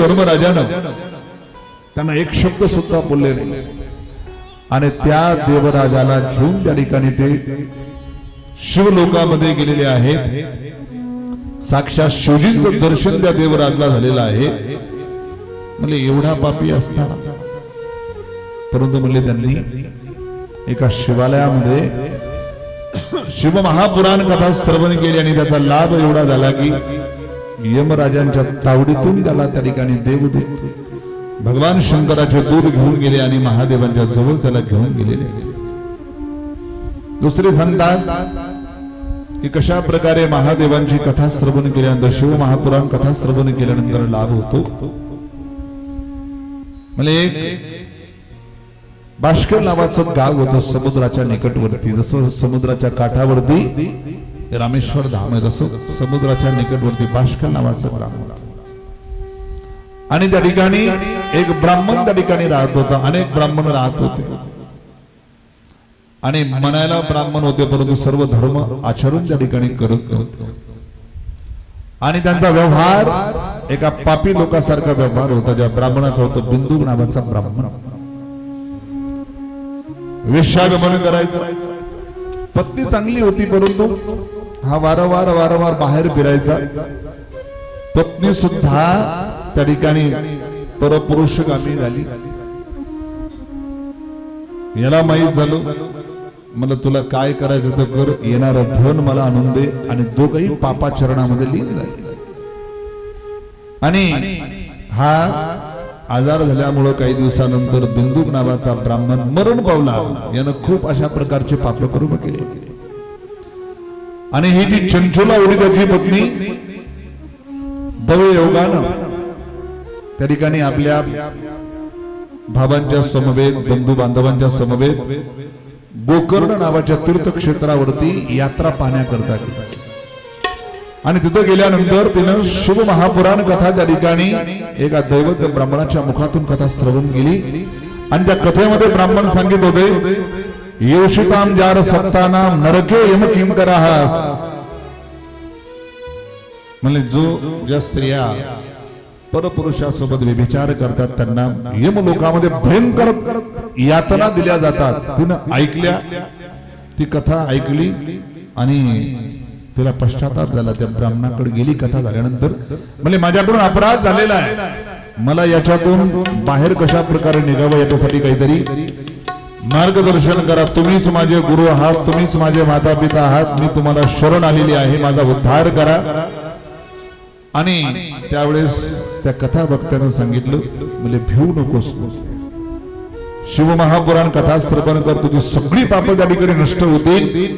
धर्मराजानं त्यांना एक शब्द सुद्धा बोलले नाही. आणि त्या देवराजाला घेऊन त्या ठिकाणी ते शिवलोकामध्ये गेलेले आहेत. साक्षात शिवजींचं दर्शन त्या देवराजला झालेलं आहे. म्हणजे एवढा पापी असता परंतु म्हणले त्यांनी एका शिवालयामध्ये शिव महापुराण कथा श्रवण केली आणि त्याचा लाभ एवढा झाला की यमराजांच्या तावडीतून त्याला त्या ठिकाणी देवदूत भगवान शंकराचे दूध घेऊन गेले आणि महादेवांच्या जवळ त्याला घेऊन गेलेले. दुसरे सांगतात की कशा प्रकारे महादेवांची कथा श्रवण केल्यानंतर शिव महापुराण कथा श्रवण केल्यानंतर लाभ होतो? म्हणजे एक बाष्कळ नावाचं गाव होतं समुद्राच्या निकटवरती. जसं समुद्राच्या काठावरती रामेश्वर धाम आहे तसं समुद्राच्या निकटवरती बाष्कल नावाचं ग्राम होतं. आणि त्या ठिकाणी एक ब्राह्मण त्या ठिकाणी राहत होता अनेक ब्राह्मण राहत होते. आणि म्हणायला ब्राह्मण होते परंतु सर्व धर्म आचरून त्या ठिकाणी करत नव्हते. आणि त्यांचा व्यवहार एका पापी लोकांसारखा व्यवहार होता ज्या ब्राह्मणाचा होता बिंदू नावाचा ब्राह्मण. वेश्यागमन करायचं पत्नी चांगली होती परंतु हा वारंवार वारंवार बाहेर फिरायचा. पत्नी सुद्धा त्या ठिकाणी परपुरुषगामी झाली. याला माहीत झालं मला तुला काय करायचं तर कर येणार धन मला आणून दे. आणि दोघही पापाचरणामध्ये लीन झाले. आणि हा आजार झाल्यामुळं काही दिवसानंतर बिंदूक नावाचा ब्राह्मण मरण पावला. यानं खूप अशा प्रकारचे पाप कर्म केले. आणि ही जी चंचुला होती त्याची पत्नी योगानं त्या ठिकाणी आपल्या भावांच्या समवेत बंधू बांधवांच्या समवेत गोकर्ण नावाच्या तीर्थक्षेत्रावरती यात्रा पाहण्याकरता गेली. आणि तिथं गेल्यानंतर तिनं शुभ महापुराण कथा त्या ठिकाणी एका दैवत ब्राह्मणाच्या मुखातून कथा श्रवण केली. आणि त्या कथेमध्ये ब्राह्मण सांगित होते योषिताम जार सत्तानाम नरके यम किम कराहास म्हणजे जो ज्या स्त्रिया परपुरुषासोबत व्यभिचार करतात त्यांना यम लोकामध्ये भयंकर यातना दिल्या जातात. तिनं ऐकल्या ती कथा ऐकली आणि तिला पश्चाताप झाला. त्या ब्राह्मणाकडे गेली कथा झाल्यानंतर म्हणजे माझ्याकडून अपराध झालेला आहे. मला याच्यातून बाहेर कशा प्रकारे निघावं याच्यासाठी काहीतरी मार्गदर्शन करा. तुम्हीच माझे गुरु आहात तुम्हीच माझे माता पिता आहात. मी तुम्हाला शरण आलेली आहे माझा उद्धार करा. आणि त्यावेळेस त्या कथा वक्त्यानं सांगितलं म्हणजे भिवू नकोस. शिवमहापुराण कथा श्रवण कर तुझी सगळी पाप त्या ठिकाणी नष्ट होतील.